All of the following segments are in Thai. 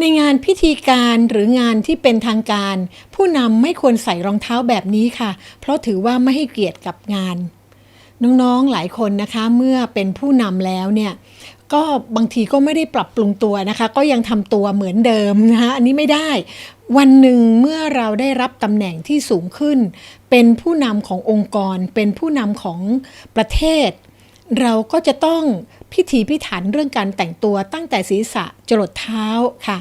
ในงานพิธีการหรืองานที่เป็นทางการ ผู้นำไม่ควรใส่รองเท้าแบบนี้ค่ะ เพราะถือว่าไม่ให้เกียรติกับงาน น้องๆหลายคนนะคะเมื่อเป็นผู้นำแล้วเนี่ยก็บางทีก็ไม่ได้ปรับปรุงตัวนะคะ ก็ยังทำตัวเหมือนเดิมนะคะอันนี้ไม่ได้ วันหนึ่งเมื่อเราได้รับตำแหน่งที่สูงขึ้น เป็นผู้นำขององค์กร เป็นผู้นำของประเทศ เราก็จะต้อง พิถีพิถันเรื่องการแต่งตัวตั้งแต่ศีรษะจรดเท้าค่ะ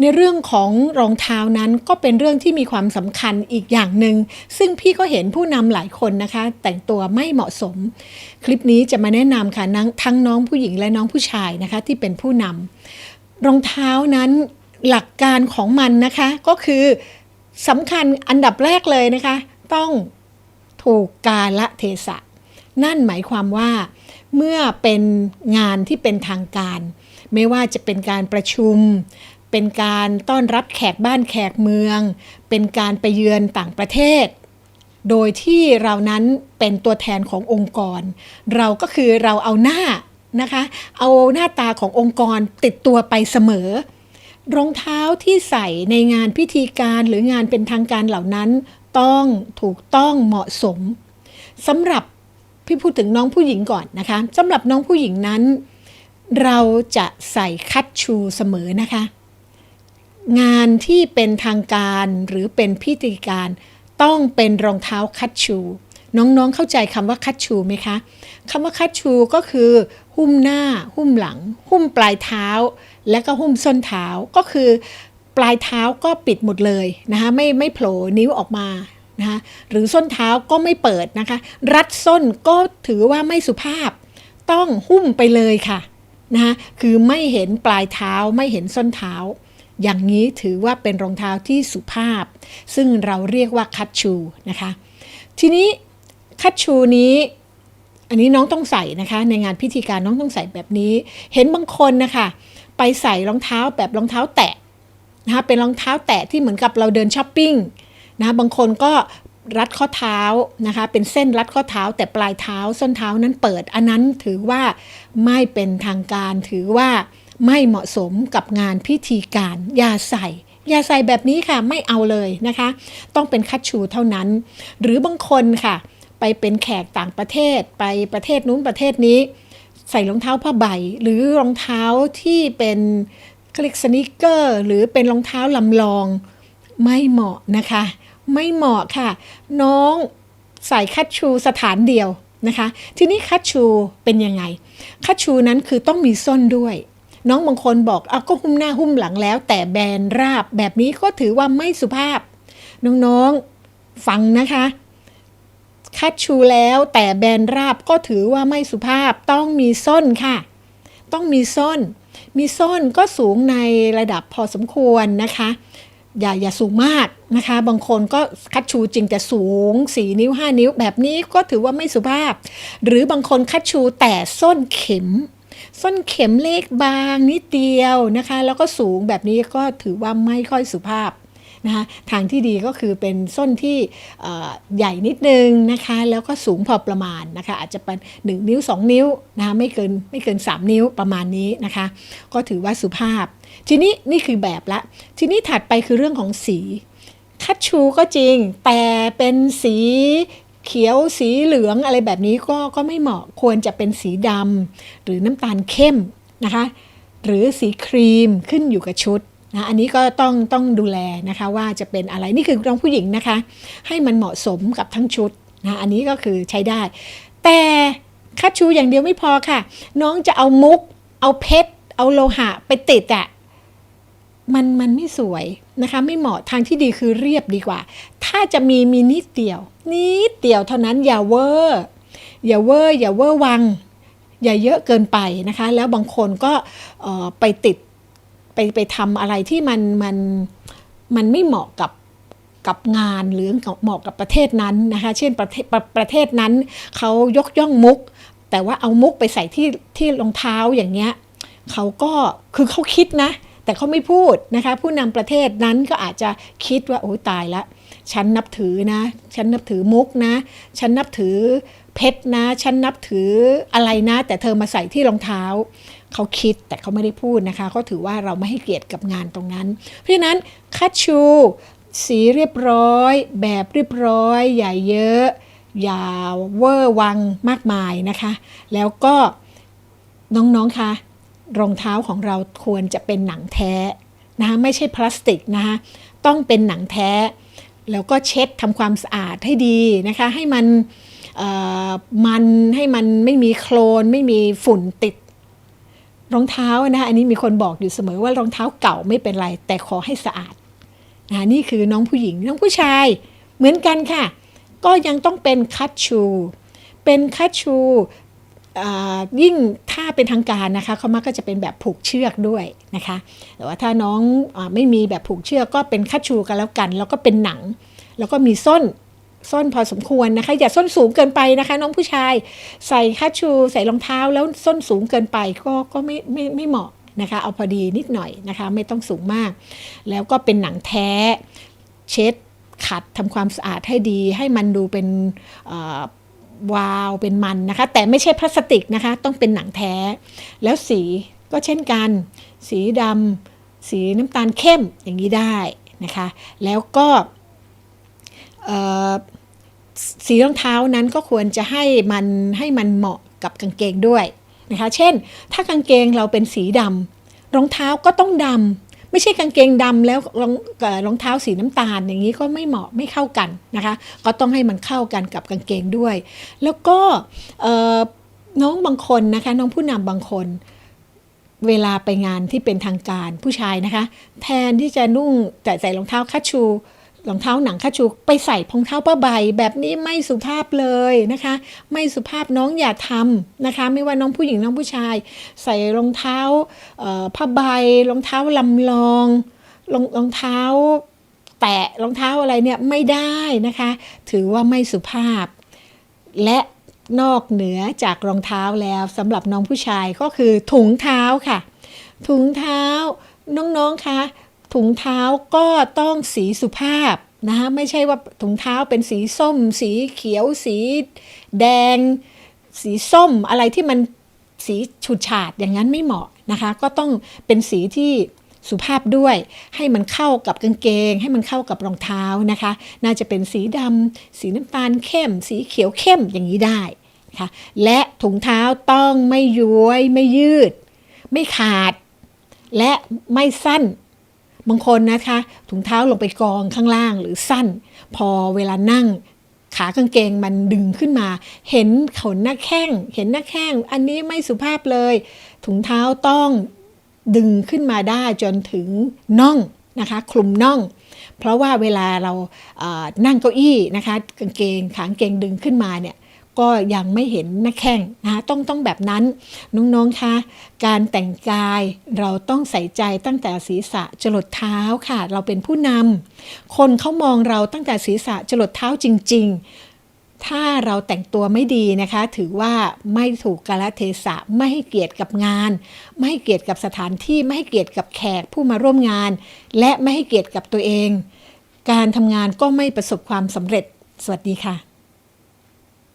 ในเรื่องของรองเท้านั้นก็เป็นเรื่องที่มีความสำคัญอีกอย่างหนึ่งซึ่งพี่ก็เห็นผู้นำหลายคนนะคะ แต่งตัวไม่เหมาะสม คลิปนี้จะมาแนะนำค่ะนังทั้งน้องผู้หญิงและน้องผู้ชายนะคะ ที่เป็นผู้นำรองเท้านั้นหลักการของมันนะคะก็คือสำคัญอันดับแรกเลยนะคะ ต้องถูกกาละเทศะ นั่นหมายความว่า เมื่อเป็นงานที่เป็นทางการ ไม่ว่าจะเป็นการประชุม เป็นการต้อนรับแขกบ้านแขกเมือง เป็นการไปเยือนต่างประเทศ โดยที่เรานั้นเป็นตัวแทนขององค์กร เราก็คือเราเอาหน้านะคะ เอาหน้าตาขององค์กรติดตัวไปเสมอ รองเท้าที่ใส่ในงานพิธีการหรืองานเป็นทางการเหล่านั้น ต้องถูกต้องเหมาะสมสำหรับ พี่พูดถึงน้องผู้หญิงก่อนนะคะสำหรับน้องผู้หญิงนั้น เราจะใส่คัตชูเสมอนะคะ งานที่เป็นทางการหรือเป็นพิธีการต้องเป็นรองเท้าคัตชูน้องๆ เข้าใจคำว่าคัตชูไหมคะคำว่าคัตชูก็คือ หุ้มหน้า หุ้มหลัง หุ้มปลายเท้า และก็หุ้มส้นเท้าก็คือ ปลายเท้าก็ปิดหมดเลยนะคะไม่ไม่โผล่นิ้วออกมา นะคะหรือส้นเท้าก็ไม่เปิดนะคะ รัดส้นก็ถือว่าไม่สุภาพ ต้องหุ้มไปเลยค่ะนะคะคือไม่เห็นปลายเท้าไม่เห็นส้นเท้า อย่างนี้ถือว่าเป็นรองเท้าที่สุภาพ ซึ่งเราเรียกว่าคัตชูนะคะ ทีนี้คัตชูนี้ อันนี้น้องต้องใส่นะคะ ในงานพิธีการน้องต้องใส่แบบนี้ เห็นบางคนนะคะไปใส่รองเท้าแบบรองเท้าแตะนะคะเป็นรองเท้าแตะที่เหมือนกับเราเดินช้อปปิ้ง นะบางคนก็รัดข้อเท้านะคะเป็นเส้นรัดข้อเท้าแต่ปลายเท้าส้นเท้านั้นเปิด อันนั้นถือว่าไม่เป็นทางการถือว่าไม่เหมาะสมกับงานพิธีการอย่าใส่อย่าใส่แบบนี้ค่ะไม่เอาเลยนะคะ ต้องเป็นคัตชูเท่านั้น หรือบางคนค่ะ ไปเป็นแขกต่างประเทศไปประเทศนู้นประเทศนี้ ใส่รองเท้าผ้าใบ หรือรองเท้าที่เป็นคลิกสนิเกอร์ หรือเป็นรองเท้าลำลองไม่เหมาะนะคะ ไม่เหมาะค่ะ น้องใส่คัตชูสถานเดียวนะคะ ทีนี้คัตชูเป็นยังไง คัตชูนั้นคือต้องมีส้นด้วย น้องบางคนบอกเอาก็หุ้มหน้าหุ้มหลังแล้ว แต่แบนราบแบบนี้ก็ถือว่าไม่สุภาพ น้องๆฟังนะคะคัดชูแล้วแต่แบนราบก็ถือว่าไม่สุภาพต้องมีส้นค่ะ ต้องมีส้น มีส้นก็สูงในระดับพอสมควรนะคะ อย่าอย่าสูงมาก นะคะ บางคนก็คัดชูจริงแต่สูง 4 นิ้ว 5 นิ้วแบบนี้ก็ถือว่าไม่สุภาพ หรือบางคนคัดชูแต่ส้นเข็ม ส้นเข็มเล็กบางนิดเดียวนะคะ แล้วก็สูงแบบนี้ก็ถือว่าไม่ค่อยสุภาพนะคะทางที่ดีก็คือเป็นส้นที่ใหญ่นิดนึงนะคะแล้วก็สูงพอประมาณนะคะอาจจะเป็น 1 นิ้ว 2 นิ้วนะคะไม่เกินไม่เกิน 3 นิ้วประมาณนี้นะคะก็ถือว่าสุภาพ ทีนี้นี่คือแบบละ ทีนี้ถัดไปคือเรื่องของสี คัตชูก็จริง แต่เป็นสีเขียวสีเหลืองอะไรแบบนี้ก็ก็ไม่เหมาะควรจะเป็นสีดำหรือน้ำตาลเข้มนะคะหรือสีครีมขึ้นอยู่กับชุดนะอันนี้ก็ต้องต้องดูแลนะคะว่าจะเป็นอะไรนี่คือน้องผู้หญิงนะคะ ให้มันเหมาะสมกับทั้งชุดนะอันนี้ก็คือใช้ได้ แต่คัตชูอย่างเดียวไม่พอค่ะ น้องจะเอามุก เอาเพชร เอาโลหะไปติดอะ มันมันไม่สวยนะคะ ไม่เหมาะทางที่ดีคือเรียบดีกว่า ถ้าจะมีมีนิดเดียว นิดเดียวเท่านั้นอย่าเวอร์อย่าเวอร์อย่าเวอร์วัง อย่าเยอะเกินไปนะคะ แล้วบางคนก็ไปติดไปไปทำอะไรที่มันมันมันไม่เหมาะกับกับงานหรือเหมาะกับประเทศนั้นนะคะ เช่นประเทศประประเทศนั้นเขายกย่องมุก แต่ว่าเอามุกไปใส่ที่ที่รองเท้าอย่างเงี้ยเขาก็คือเขาคิดนะ แต่เขาไม่พูดนะคะ ผู้นำประเทศนั้นก็อาจจะคิดว่าโอ้ตายละ ฉันนับถือนะ ฉันนับถือมุกนะ ฉันนับถือเพชรนะ ฉันนับถืออะไรนะ แต่เธอมาใส่ที่รองเท้า เขาคิดแต่เขาไม่ได้พูดนะคะก็ถือว่าเราไม่ให้เกียรติกับงานตรงนั้น เพราะฉะนั้นคัตชูสีเรียบร้อย แบบเรียบร้อยใหญ่เยอะยาวเวอร์วังมากมายนะคะ แล้วก็น้องๆคะ รองเท้าของเราควรจะเป็นหนังแท้นะคะไม่ใช่พลาสติกนะคะต้องเป็นหนังแท้ แล้วก็เช็ดทำความสะอาดให้ดีนะคะให้มันมันให้มันไม่มีโคลนไม่มีฝุ่นติด รองเท้านะคะอันนี้มีคนบอกอยู่เสมอว่ารองเท้าเก่าไม่เป็นไร แต่ขอให้สะอาดนะนี่คือน้องผู้หญิงน้องผู้ชายเหมือนกันค่ะ ก็ยังต้องเป็นคัตชู เป็นคัตชู ยิ่งถ้าเป็นทางการนะคะเขามักก็จะเป็นแบบผูกเชือกด้วยนะคะ แต่ว่าถ้าน้องอไม่มีแบบผูกเชือกก็เป็นคัตชูกันแล้วกัน แล้วก็เป็นหนัง แล้วก็มีส้นส้นพอสมควรนะคะ อย่าส้นสูงเกินไปนะคะ น้องผู้ชายใส่คัตชูใส่รองเท้าแล้วส้นสูงเกินไปก็ก็ไม่ไม่ไม่เหมาะนะคะ เอาพอดีนิดหน่อยนะคะ ไม่ต้องสูงมาก แล้วก็เป็นหนังแท้เช็ดขัดทำความสะอาดให้ดี ให้มันดูเป็น วาวเป็นมันนะคะ แต่ไม่ใช่พลาสติกนะคะ ต้องเป็นหนังแท้ แล้วสีก็เช่นกัน สีดำสีน้ำตาลเข้มอย่างนี้ได้นะคะ แล้วก็สีรองเท้านั้นก็ควรจะให้มันให้มันเหมาะกับกางเกงด้วยนะคะ เช่น ถ้ากางเกงเราเป็นสีดำรองเท้าก็ต้องดำ ไม่ใช่กางเกงดำแล้วรองรองเท้าสีน้ำตาลอย่างนี้ก็ไม่เหมาะไม่เข้ากันนะคะ ก็ต้องให้มันเข้ากันกับกางเกงด้วย แล้วก็น้องบางคนนะคะ น้องผู้นำบางคนเวลาไปงานที่เป็นทางการผู้ชายนะคะ แทนที่จะนุ่งแต่ใส่รองเท้าคัชชู รองเท้าหนังคัชชูไปใส่รองเท้าผ้าใบ แบบนี้ไม่สุภาพเลยนะคะ ไม่สุภาพน้องอย่าทำนะคะ ไม่ว่าน้องผู้หญิงน้องผู้ชาย ใส่รองเท้าผ้าใบรองเท้าลำลองรองรองเท้า แตะรองเท้าอะไรเนี่ยไม่ได้นะคะ ถือว่าไม่สุภาพ และนอกเหนือจากรองเท้าแล้วสำหรับน้องผู้ชายก็คือถุงเท้าค่ะ ถุงเท้าน้องๆคะ ถุงเท้าก็ต้องสีสุภาพนะคะไม่ใช่ว่าถุงเท้าเป็นสีส้ม สีเขียว สีแดง สีส้มอะไรที่มันสีฉูดฉาดอย่างนั้นไม่เหมาะนะคะ ก็ต้องเป็นสีที่สุภาพด้วยให้มันเข้ากับกางเกง ให้มันเข้ากับรองเท้านะคะ น่าจะเป็นสีดำสีน้ำตาลเข้ม สีเขียวเข้มอย่างนี้ได้นะคะและถุงเท้าต้องไม่ย้วยไม่ยืด ไม่ขาด และไม่สั้น บางคนนะคะถุงเท้าลงไปกองข้างล่างหรือสั้น พอเวลานั่งขากางเกงมันดึงขึ้นมา เห็นขนหน้าแข้ง เห็นหน้าแข้ง อันนี้ไม่สุภาพเลย ถุงเท้าต้องดึงขึ้นมาได้จนถึงน่องนะคะคลุมน่อง เพราะว่าเวลาเรานั่งเก้าอี้นะคะกางเกงขากางเกงดึงขึ้นมาเนี่ย ก็ยังไม่เห็นหน้าแข้งนะคะต้องต้องแบบนั้นน้องๆคะการแต่งกายเราต้องใส่ใจตั้งแต่ศีรษะจรดเท้าค่ะ เราเป็นผู้นำคนเขามองเราตั้งแต่ศีรษะจรดเท้าจริง ๆ ถ้าเราแต่งตัวไม่ดีนะคะ ถือว่าไม่ถูกกาลเทศะไม่ให้เกียรติกับงาน ไม่ให้เกียรติกับสถานที่ไม่ให้เกียรติกับแขกผู้มาร่วมงาน และไม่ให้เกียรติกับตัวเอง การทำงานก็ไม่ประสบความสำเร็จ สวัสดีค่ะ